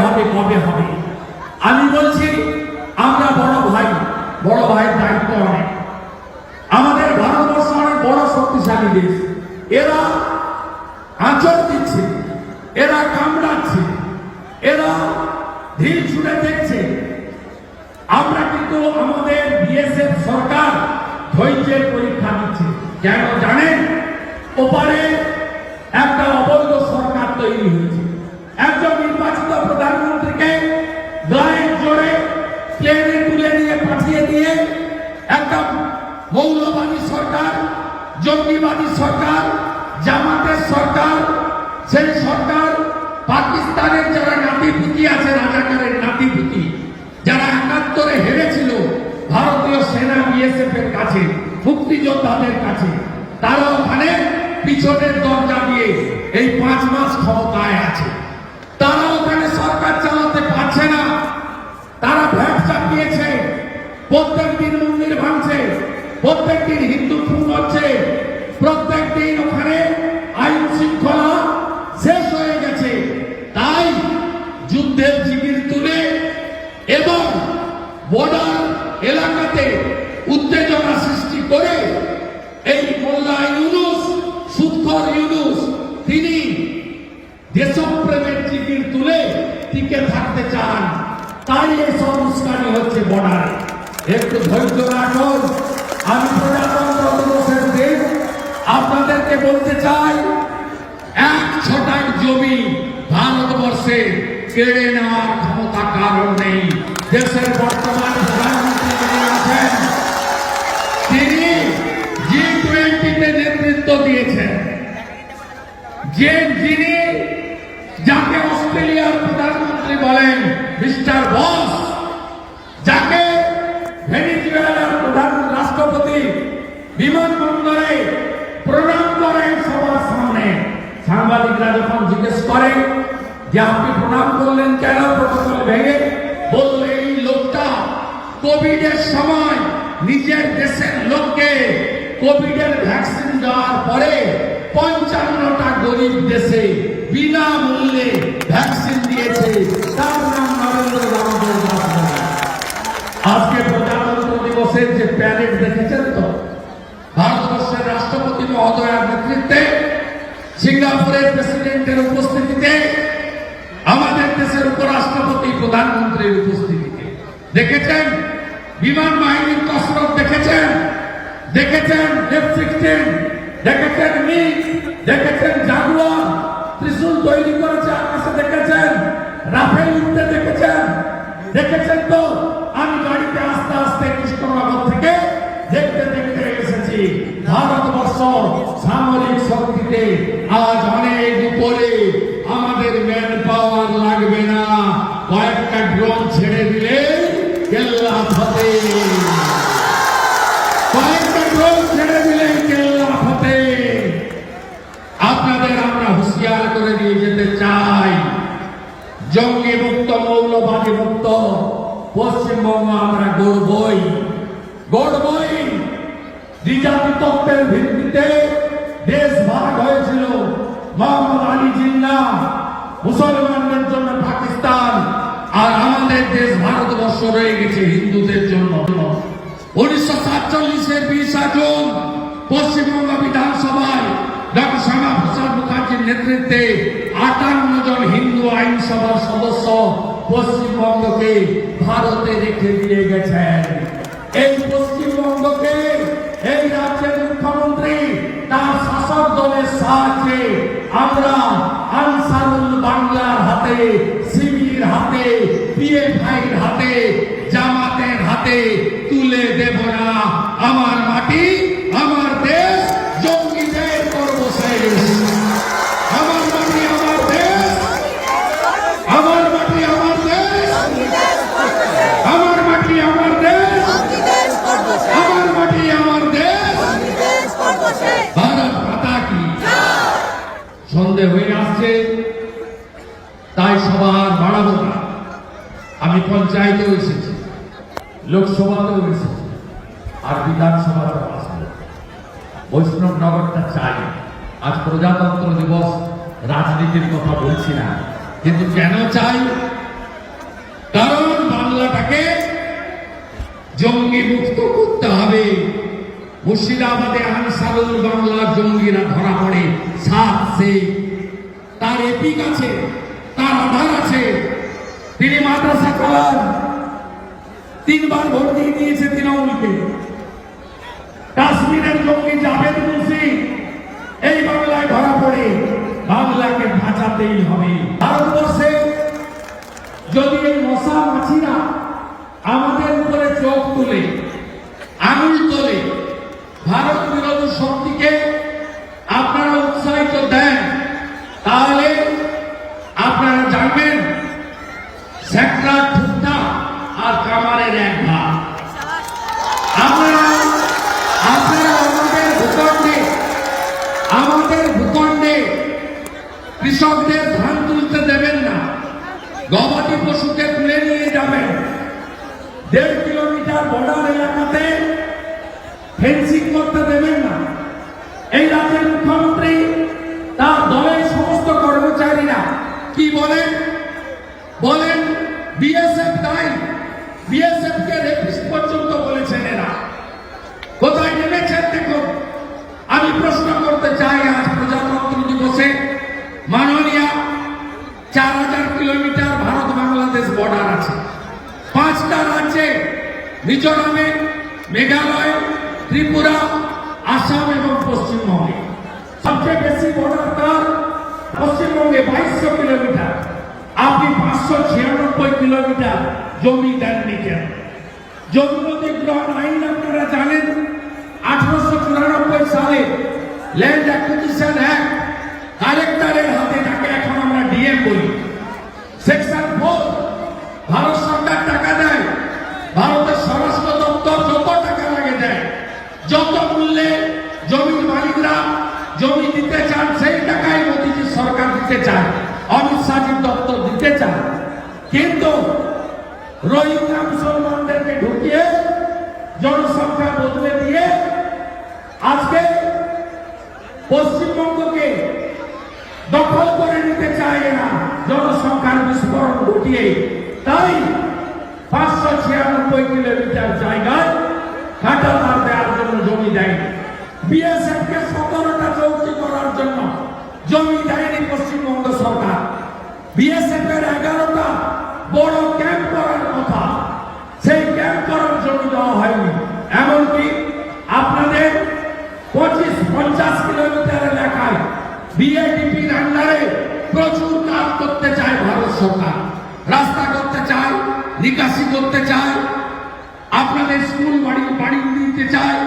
হবে, কবে হবে? আমি বলছি, আমরা বড় ভাই, বড় ভাইয়ের দায়িত্ব অনেক। আমাদের ভারতবর্ষ অনেক বড় শক্তিশালী দেশ। এরা আচর দিচ্ছে, এরা কামড়াচ্ছে, এরা ঢিল ছুটে দেখছে। আমরা কিন্তু আমাদের বিএসএফ সরকার ধৈর্যের পরীক্ষা দিচ্ছে। কেন জানেন? ওপারে একটা অবৈধ সরকার তৈরি জঙ্গিবাদী সরকার, জামাতের সরকার, সেই সরকার পাকিস্তানের যারা নাতিপুতি আছে, রাজাকারের নাতিপুতি, যারা একাত্তরে হেরেছিল ভারতীয় সেনা বিএসএফ এর কাছে মুক্তিযোদ্ধাদের কাছে, তারা ওখানে পিছনের দরজা দিয়ে এই পাঁচ মাস ক্ষমতায় আছে। তারা ওখানে সরকার চালাতে পারছে না। তারা ভ্যাট চাপিয়েছে, প্রত্যেক দিন মন্দির ভাঙছে, প্রত্যেক দিন যুদ্ধের জিগির তুলে এবং বর্ডার এলাকাতে উত্তেজনা সৃষ্টি করে এই মোল্লা ইউনুস, সুৎখর ইউনুস, তিনি দেশপ্রেমের জিগির তুলে টিকে থাকতে চান। তাই এই সংস্কারই হচ্ছে বর্ডারে। একটু ধৈর্য রাখুন। আমি প্রজাতন্ত্র দিবসের দিন আপনাদেরকে বলতে চাই, এক ছটাক জমি ভারতবর্ষে কেড়ে নেওয়ার ক্ষমতা কারণ নেই। দেশের বর্তমান প্রধানমন্ত্রী তিনি নেতৃত্ব দিয়েছেন। যে যিনি যাকে অস্ট্রেলিয়ার প্রধানমন্ত্রী বলেন, মিস্টার বস, যাকে প্রধান রাষ্ট্রপতি প্রণাম করেন সামনে। সাংবাদিকরা যখন জিজ্ঞেস করে যে আপনি প্রণাম করলেন, কেন প্রটোকল ভেঙে? বলল, এই লোকটা কোভিডের সময় নিজের দেশের লোককে কোভিডের ভ্যাকসিন দেওয়ার পরে পঞ্চান্নটা গরিব দেশে বিনামূল্যে ভ্যাকসিন দিয়েছে। তার নাম নরেন্দ্র আজকে প্রজাতন্ত্র দিবসের যে প্যারেড দেখেছেন তো, ভারতবর্ষের রাষ্ট্রপতি মহোদয়ের নেতৃত্বে সিঙ্গাপুরের প্রেসিডেন্টের উপস্থিতিতে প্রধানমন্ত্রীর উপস্থিতিতে। দেখেছেন? বিমান বাহিনীর কসরত দেখেছেন? দেখেছেন দেখেছেন মিগ দেখেছেন জাগুয়ার ত্রিশূল তৈরি করেছে আকাশে দেখেছেন? রাফেল উঠতে দেখেছেন? দেখেছেন তো? আমি গাড়িতে আস্তে আস্তে কৃষ্ণনগর থেকে দেখতে দেখতে এসেছি। ভারতবর্ষ সামরিক শক্তিতে আজ অনেক উপরে আমাদের ম্যান পাওয়ার লাগবে না কয়েকটা ড্রোন ছেড়ে দিলে কেল্লা ফতে কয়েকটা ড্রোন ছেড়ে কেল্লা ফতে আপনাদের আমরা হুঁশিয়ার করে দিয়ে যেতে চাই। জঙ্গি মুক্ত, মৌলবাদী মুক্ত, পশ্চিমবঙ্গ আমরা গড়বই। গড়বই তত্ত্বের ভিত্তিতে দেশ ভাগ হয়েছিল। মোহাম্মদ আলী জিন্না মুসলমানদের জন্য পাকিস্তান। আর আমাদের দেশ ভারতবর্ষ রয়ে গেছে হিন্দুদের জন্য। উনিশশো সাতচল্লিশের বিশা জুন পশ্চিমবঙ্গ বিধানসভায় ডক্টর শ্যামা প্রসাদ মুখার্জির নেতৃত্বে আটান্ন জন হিন্দু আইনসভার সদস্য পশ্চিমবঙ্গকে ভারতে রেখে দিয়ে গেছেন। এই পশ্চিমবঙ্গকে, এই রাজ্যের মুখ্যমন্ত্রী তার শাসক দলের সাহায্যে আমরা আনসারুল বাংলার হাতে পিএফআইর হাতে জামাতের হাতে তুলে দেব না। আমার পঞ্চায়েতেও এসেছে। লোকসভাতেও এসেছে। আর বিধানসভাতেও আসবে। বৈষ্ণব নগরটা চাই। আজ প্রজাতন্ত্র দিবস, রাজনীতির কথা বলছি না। কিন্তু কেন চাই? কারণ বাংলাটাকে জঙ্গি মুক্ত করতে হবে। মুর্শিদাবাদে আনসারুল বাংলার জঙ্গিরা ধরা পড়ে, সাত সে। তার এপিক আছে, তার আধার আছে। তিনি মাদ্রাসা চালান তিনবার ভোট দিয়ে দিয়েছে তৃণমূলকে। কাশ্মীরের জঙ্গি জাভেদ মুন্সি, এই বাংলায় ধরা পড়ে। বাংলাকে বাঁচাতেই হবে। ভারতবর্ষে যদি এই মশা মাছিরা আমাদের উপরে চোখ তুলে, আঙুল তোলে ভারত বিরোধী শক্তিকে আপনারা উৎসাহিত দেন তাহলে আপনারা জানবেন সেক্টর ঠুকটা আর কামারের এক ভাগ আপনারা আপনারা আমাদের ভূখণ্ডে আমাদের ভূখণ্ডে কৃষকদের ধান তুলতে দেবেন না। গবাদি পশুকে তুলে নিয়ে যাবেন। দেড় কিলোমিটার বর্ডার এলাকাতে ফেন্সিং করতে দেবেন না। এই রাজ্যের মুখ্যমন্ত্রী, তার দলের সমস্ত কর্মচারীরা কি বলেন? বলেন, বিএসএফ দায়ী বিএসএফ কে রেপিস্ট পর্যন্ত বলেছেন এরা কোথায় নেমেছেন দেখুন আমি প্রশ্ন করতে চাই আজ প্রজাতন্ত্র দিবসে মাননীয় চার হাজার কিলোমিটার ভারত বাংলাদেশ বর্ডার আছে পাঁচটা রাজ্যে মিজোরামে মেঘালয়, ত্রিপুরা, আসাম এবং পশ্চিমবঙ্গে। সবচেয়ে বেশি বর্ডার তার পশ্চিমবঙ্গে বাইশশো কিলোমিটার। আপনি পাঁচশো ছিয়ানব্বই কিলোমিটার জমি দেননি কেন? জমি অধিগ্রহণ আইন আপনারা জানেন আঠারোশো চুরানব্বই সালে ল্যান্ড অ্যাকুইজিশন অ্যাক্ট কালেক্টরের হাতে যাকে এখন আমরা ডিএম বলি সেকশন ফোর ভারত সরকার টাকা দেয় ভারতের স্বরাষ্ট্র দপ্তর যত টাকা লাগে দেয় যত মূল্যে জমির মালিকরা জমি দিতে চান, সেই টাকাই মোদীজি সরকার দিতে চায়, অমিত শাহজির দপ্তর দিতে চায়। কিন্তু রোহিঙ্গা মুসলমানদেরকে ঢুকিয়ে, জনসংখ্যা বদলে দিয়ে আজকে পশ্চিমবঙ্গকে দখল করে নিতে চায় না জনসংখ্যার বিস্ফোরণ ঘটিয়ে। তাই পাঁচশো ছিয়ানব্বই কিলোমিটার জায়গায় কাটাতার দেওয়ার জন্য জমি দেয়নি বিএসএফ কে সতেরোটা চৌকি করার জন্য জমি দেয়নি পশ্চিমবঙ্গ সরকার। বিএসএফ এর এগারোটা বড় ক্যাম্প করার কথা। সেই ক্যাম্প করার জমি দেওয়া হয়নি। এমনকি আপনাদের পঁচিশ, পঞ্চাশ কিলোমিটার এলাকায় বিএডিপির আন্ডারে প্রচুর কাজ করতে চায় ভারত সরকার। রাস্তা করতে চায়, নিকাশি করতে চায়, আপনাদের স্কুল বাড়ি বাড়ি দিতে চায়।